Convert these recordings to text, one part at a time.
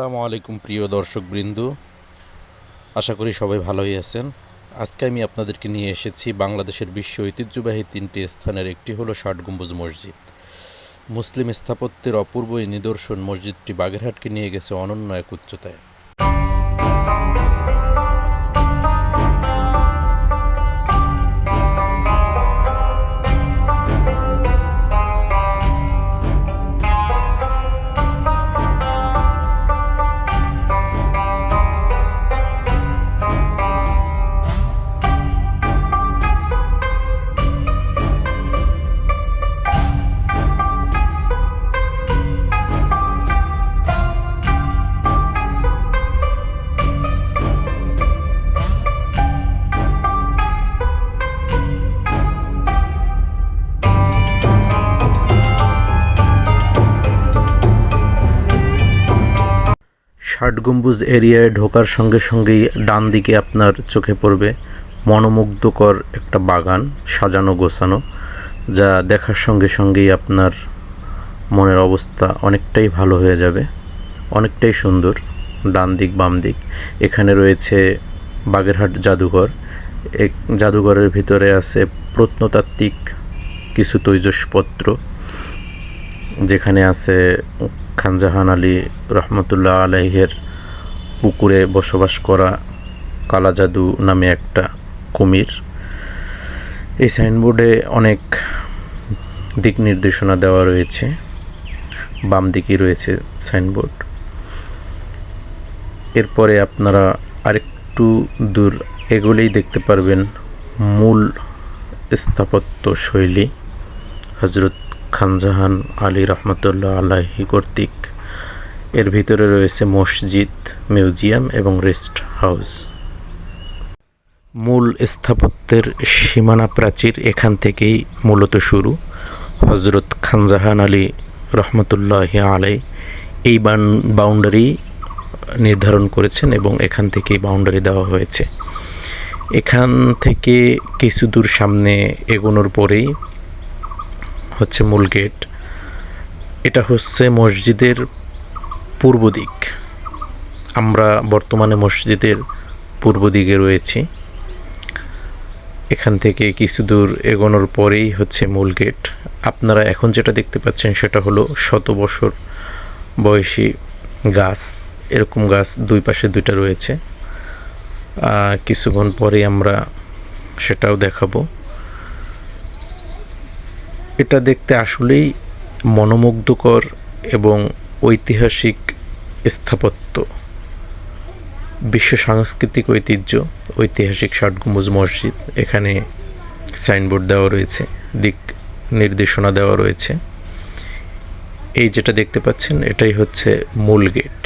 আসসালামু আলাইকুম, প্রিয় দর্শকবৃন্দ। আশা করি সবাই ভালোই আছেন। আজকে আমি আপনাদেরকে নিয়ে এসেছি বাংলাদেশের বিশ্ব ঐতিহ্যবাহী তিনটি স্থানের একটি হলো ষাট গম্বুজ মসজিদ। মুসলিম স্থাপত্যের অপূর্ব এই নিদর্শন মসজিদটি বাগেরহাটকে নিয়ে গেছে অনন্য এক উচ্চতায়। ষাট গম্বুজ এরিয়ায় ঢোকার সঙ্গে সঙ্গেই ডান দিকে আপনার চোখে পড়বে মনোমুগ্ধকর একটা বাগান, সাজানো গোছানো, যা দেখার সঙ্গে সঙ্গেই আপনার মনের অবস্থা অনেকটাই ভালো হয়ে যাবে, অনেকটাই সুন্দর। ডান দিক, বাম দিক। এখানে রয়েছে বাগেরহাট জাদুঘর। এক জাদুঘরের ভিতরে আছে প্রত্নতাত্ত্বিক কিছু তৈজসপত্র, যেখানে আছে খানজাহান আলী রহমতুল্লাহ আলাইহের পুকুরে বসবাস করা কালা জাদু নামে একটা কুমির। এই সাইনবোর্ডে অনেক দিক নির্দেশনা দেওয়া রয়েছে। বাম দিকে রয়েছে সাইনবোর্ড। এরপরে আপনারা আরেকটু দূর এগুলেই দেখতে পারবেন মূল স্থাপত্য শৈলী হজরত খানজাহান আলী রহমতুল্লাহ আলাহি কর্তৃক। এর ভিতরে রয়েছে মসজিদ, মিউজিয়াম এবং রেস্ট হাউস। মূল স্থাপত্যের সীমানা প্রাচীর এখান থেকেই মূলত শুরু। হজরত খানজাহান আলী রহমতুল্লাহ আলাই এই বাউন্ডারি নির্ধারণ করেছেন এবং এখান থেকেই বাউন্ডারি দেওয়া হয়েছে। এখান থেকে কিছু দূর সামনে এগোনোর পরেই হচ্ছে মূল গেট। এটা হচ্ছে মসজিদের পূর্ব দিক। আমরা বর্তমানে মসজিদের পূর্ব দিকে রয়েছি। এখান থেকে কিছু দূর এগোনোর পরেই হচ্ছে মূল গেট। আপনারা এখন যেটা দেখতে পাচ্ছেন সেটা হলো শত বছর বয়সী গাছ। এরকম গাছ দুই পাশে দুইটা রয়েছে। কিছুক্ষণ পরেই আমরা সেটাও দেখাবো। এটা দেখতে আসলেই মনোমুগ্ধকর এবং ঐতিহাসিক স্থাপত্য। বিশ্ব সাংস্কৃতিক ঐতিহ্য, ঐতিহাসিক ষাট গম্বুজ মসজিদ, এখানে সাইনবোর্ড দেওয়া রয়েছে, দিক নির্দেশনা দেওয়া রয়েছে। এই যেটা দেখতে পাচ্ছেন, এটাই হচ্ছে মূল গেট।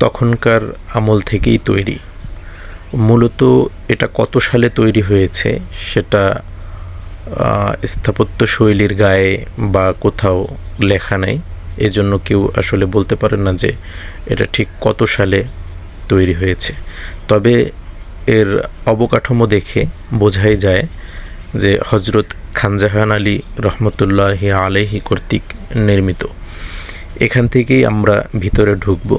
তখনকার আমল থেকেই তৈরি। মূলত এটা কত সালে তৈরি হয়েছে, সেটা স্থাপত্য শৈলীর গায়ে বা কোথাও লেখা নেই। এজন্য কেউ আসলে বলতে পারে না যে এটা ঠিক কত সালে তৈরি হয়েছে। তবে এর অবকাঠামো দেখে বোঝাই যায় যে হজরত খানজাহান আলী রহমতুল্লাহ আলহি কর্তৃক নির্মিত। এখান থেকেই আমরা ভিতরে ঢুকব।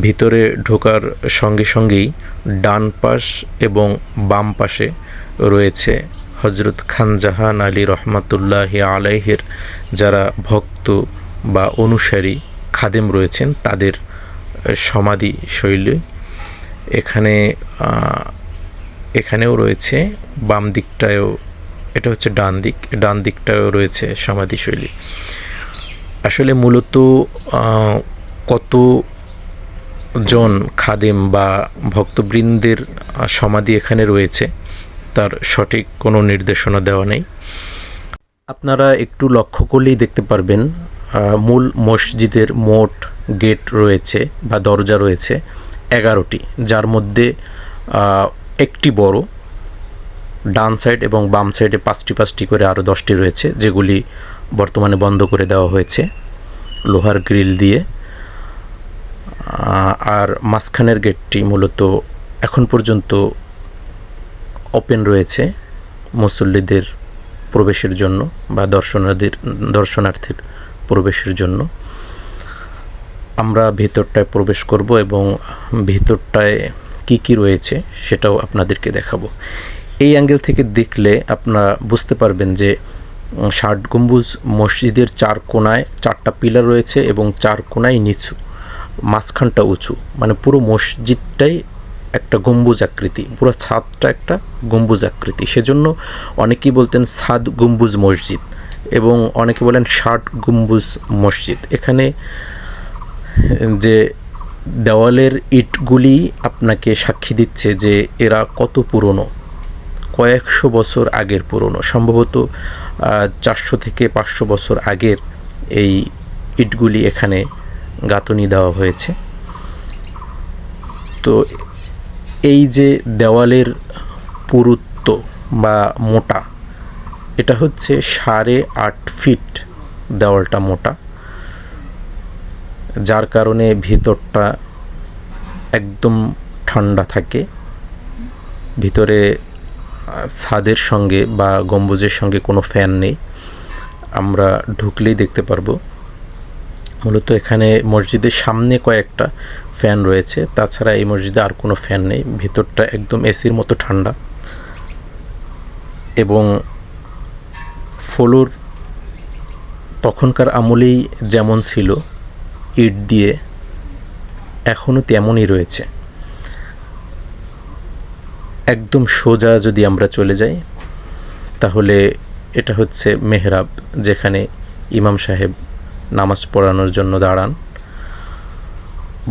ভিতরে ঢোকার সঙ্গে সঙ্গেই ডান পাশ এবং বাম পাশে রয়েছে হজরত খান জাহান আলী রহমাতুল্লাহ আলাইহের যারা ভক্ত বা অনুসারী খাদেম রয়েছেন, তাদের সমাধি শৈলী এখানে এখানেও রয়েছে বাম দিকটায়ও এটা হচ্ছে ডান দিক ডান দিকটায়ও রয়েছে সমাধি শৈলী আসলে মূলত কত জন খাদেম বা ভক্তবৃন্দের সমাধি এখানে রয়েছে তার সঠিক কোনো নির্দেশনা দেওয়া নেই। আপনারা একটু লক্ষ্য করলেই দেখতে পারবেন মূল মসজিদের মোট গেট রয়েছে বা দরজা রয়েছে এগারোটি, যার মধ্যে একটি বড়, ডান সাইড এবং বাম সাইডে পাঁচটি পাঁচটি করে আরও দশটি রয়েছে, যেগুলি বর্তমানে বন্ধ করে দেওয়া হয়েছে লোহার গ্রিল দিয়ে। আর মাঝখানের গেটটি মূলত এখন পর্যন্ত ওপেন রয়েছে মুসল্লিদের প্রবেশের জন্য বা দর্শনার্থীর দর্শনার্থীর প্রবেশের জন্য। আমরা ভেতরটায় প্রবেশ করব এবং ভেতরটায় কি কি রয়েছে সেটাও আপনাদেরকে দেখাবো। এই অ্যাঙ্গেল থেকে দেখলে আপনারা বুঝতে পারবেন যে ষাট গম্বুজ মসজিদের চার কোনায় চারটা পিলার রয়েছে এবং চার কোনায় নিচু, মাঝখানটা উঁচু। মানে পুরো মসজিদটাই একটা গম্বুজ আকৃতি, পুরো ছাদটা একটা গম্বুজ আকৃতি। সেজন্য অনেকেই বলতেন সাদ গম্বুজ মসজিদ এবং অনেকে বলেন ষাট গম্বুজ মসজিদ। এখানে, যে দেওয়ালের ইটগুলি আপনাকে সাক্ষী দিচ্ছে যে এরা কত পুরনো, কয়েকশো বছর আগের পুরনো। সম্ভবত চারশো থেকে পাঁচশো বছর আগের এই ইটগুলি এখানে গাঁথনি দেওয়া হয়েছে। তো এই যে দেওয়ালের পুরুত্ব বা মোটা, এটা হচ্ছে সাড়ে আট ফিট দেওয়ালটা মোটা, যার কারণে ভিতরটা একদম ঠান্ডা থাকে। ভিতরে ছাদের সঙ্গে বা গম্বুজের সঙ্গে কোনো ফ্যান নেই। আমরা ঢুকলেই দেখতে পারব মূলত এখানে মসজিদের সামনে কয়েকটা ফ্যান রয়েছে। তাছাড়া এই মসজিদে আর কোনো ফ্যান নেই। ভিতরটা একদম এসির মতো ঠান্ডা। এবং ফ্লোর তখনকার আমলেই যেমন ছিল, ইট দিয়ে এখনও তেমনই রয়েছে। একদম সোজা যদি আমরা চলে যাই, তাহলে এটা হচ্ছে মেহরাব, যেখানে ইমাম সাহেব নামাজ পড়ানোর জন্য দাঁড়ান।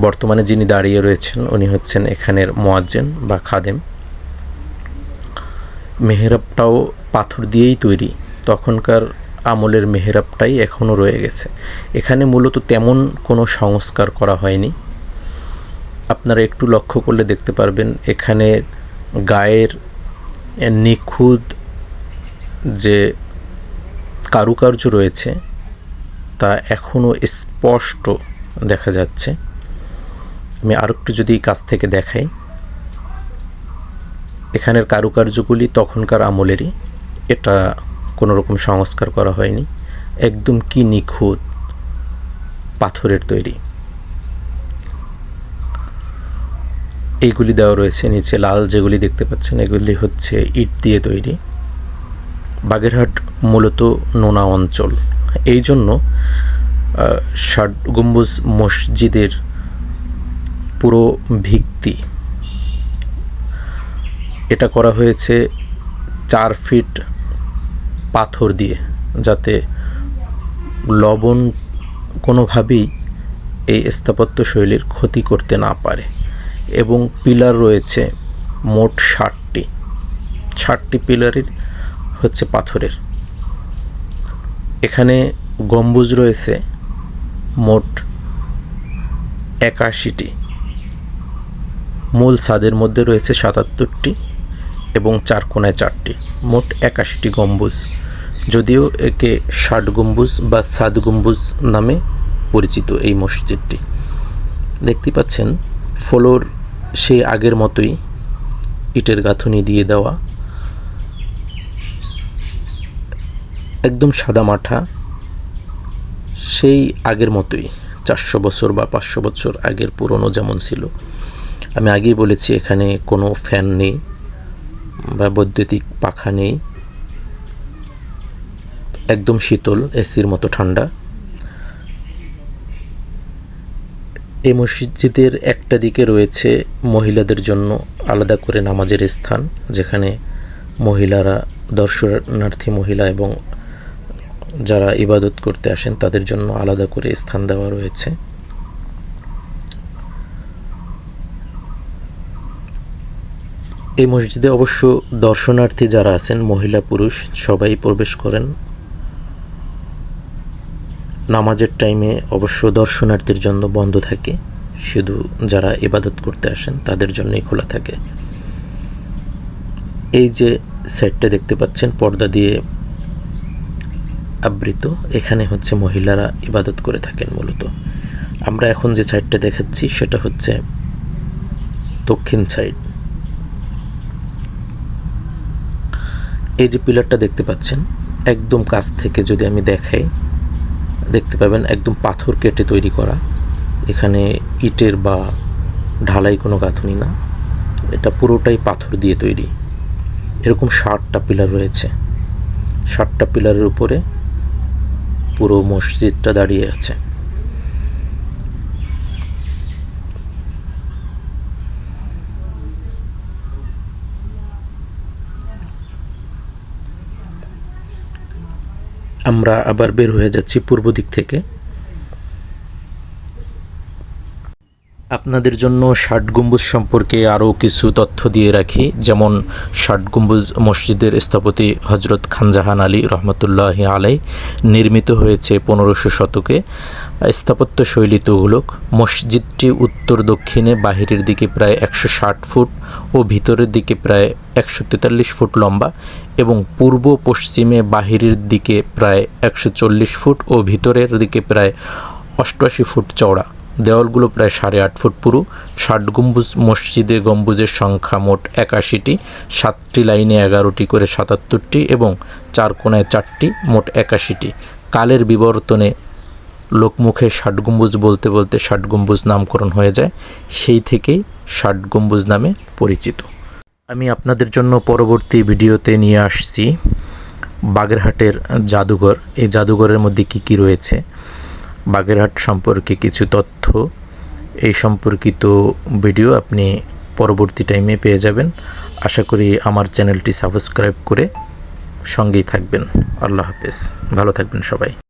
বর্তমানে যিনি দাঁড়িয়ে রয়েছেন, উনি হচ্ছেন এখানের মোয়াজ্জেন বা খাদেম। মেহরাবটাও পাথর দিয়েই তৈরি। তখনকার আমলের মেহরাবটাই এখনও রয়ে গেছে। এখানে মূলত তেমন কোনো সংস্কার করা হয়নি। আপনারা একটু লক্ষ্য করলে দেখতে পারবেন, এখানে গায়ের নিখুঁত যে কারুকার্য রয়েছে তা এখনও স্পষ্ট দেখা যাচ্ছে। আমি আরও একটু যদি কাছ থেকে দেখাই। এখানের কারুকার্যগুলি তখনকার আমলেরই। এটা কোনো রকম সংস্কার করা হয়নি। একদম কি নিখুঁত পাথরের তৈরি। এইগুলি দেওয়া রয়েছে নিচে লাল যেগুলি দেখতে পাচ্ছেন, এগুলি হচ্ছে ইট দিয়ে তৈরি। বাগেরহাট মূলত নোনা অঞ্চল। এই জন্য ষাট গম্বুজ মসজিদের পুরো ভিত্তি। এটা করা হয়েছে চার ফিট পাথর দিয়ে, যাতে লবণ কোনোভাবেই এই স্থাপত্য শৈলীর ক্ষতি করতে না পারে। এবং পিলার রয়েছে মোট ষাটটি। ষাটটি পিলারের হচ্ছে পাথরের। এখানে গম্বুজ রয়েছে মোট একাশিটি। মূল ছাদের মধ্যে রয়েছে সাতাত্তরটি এবং চার কোনায় চারটি। মোট একাশিটি গম্বুজ। যদিও একে ষাট গম্বুজ বা সাদ গম্বুজ নামে পরিচিত এই মসজিদটি। দেখতে পাচ্ছেন, ফ্লোর সেই আগের মতোই, ইটের গাঁথনি দিয়ে দেওয়া। একদম সাদা মাঠা, সেই আগের মতোই, চারশো বছর বা পাঁচশো বছর আগের পুরনো যেমন ছিল। আমি আগেই বলেছি, এখানে কোনো ফ্যান নেই বা বৈদ্যুতিক পাখা নেই। একদম শীতল, এসির মতো ঠান্ডা। এই মসজিদের একটা দিকে রয়েছে মহিলাদের জন্য আলাদা করে নামাজের স্থান, যেখানে মহিলারা, দর্শনার্থী মহিলা এবং যারা ইবাদত করতে আসেন, তাদের জন্য আলাদা করে স্থান দেওয়া রয়েছে। এই মসজিদে অবশ্য দর্শনার্থী যারা আছেন, মহিলা, পুরুষ, সবাই প্রবেশ করেন। নামাজের টাইমে অবশ্য দর্শনার্থীর জন্য বন্ধ থাকে। শুধু যারা ইবাদত করতে আসেন, তাদের জন্যই খোলা থাকে। এই যে সাইডটা দেখতে পাচ্ছেন, পর্দা দিয়ে আবৃত, এখানে হচ্ছে মহিলারা ইবাদত করে থাকেন মূলত। আমরা এখন যে সাইডটা দেখাচ্ছি, সেটা হচ্ছে দক্ষিণ সাইড এই যে পিলারটা দেখতে পাচ্ছেন, একদম কাছ থেকে যদি আমি দেখাই, দেখতে পাবেন একদম পাথর কেটে তৈরি করা। এখানে ইটের বা ঢালাই কোনো গাঁথনি না। এটা পুরোটাই পাথর দিয়ে তৈরি। এরকম ষাটটা পিলার রয়েছে। ষাটটা পিলারের উপরে পুরো মসজিদটা দাঁড়িয়ে আছে। আমরা আবার বের হয়ে যাচ্ছি পূর্ব দিক থেকে। আপনাদের জন্য ষাট গম্বুজ সম্পর্কে আরও কিছু তথ্য দিয়ে রাখি। যেমন, ষাট গম্বুজ মসজিদের স্থপতি হজরত খানজাহান আলী রহমতুল্লাহ আলাই নির্মিত হয়েছে পনেরোশো শতকে। স্থাপত্য শৈলী তুঘলক। মসজিদটি উত্তর দক্ষিণে বাহিরের দিকে প্রায় একশো ষাট ফুট ও ভিতরের দিকে প্রায় একশো তেতাল্লিশ ফুট লম্বা এবং পূর্ব পশ্চিমে বাহিরের দিকে প্রায় একশো চল্লিশ ফুট ও ভিতরের দিকে প্রায় অষ্টআশি ফুট চওড়া। দেওয়ালগুলো প্রায় সাড়ে আট ফুট পুরু। ষাট গম্বুজ মসজিদে গম্বুজের সংখ্যা মোট একাশিটি। সাতটি লাইনে এগারোটি করে সাতাত্তরটি এবং চার কোণায় চারটি, মোট একাশিটি। কালের বিবর্তনে লোকমুখে ষাট গম্বুজ বলতে বলতে ষাট গম্বুজ নামকরণ হয়ে যায়। সেই থেকেই ষাট গম্বুজ নামে পরিচিত। আমি আপনাদের জন্য পরবর্তী ভিডিওতে নিয়ে আসছি বাগেরহাটের জাদুঘর। এই জাদুঘরের মধ্যে কি কি রয়েছে? বাগেরহাট সম্পর্কে কিছু তথ্য। এই সম্পর্কিত ভিডিও আপনি পরবর্তী টাইমে পেয়ে যাবেন। আশা করি আমার চ্যানেলটি সাবস্ক্রাইব করে সঙ্গেই থাকবেন। আল্লাহ হাফেজ। ভালো থাকবেন সবাই।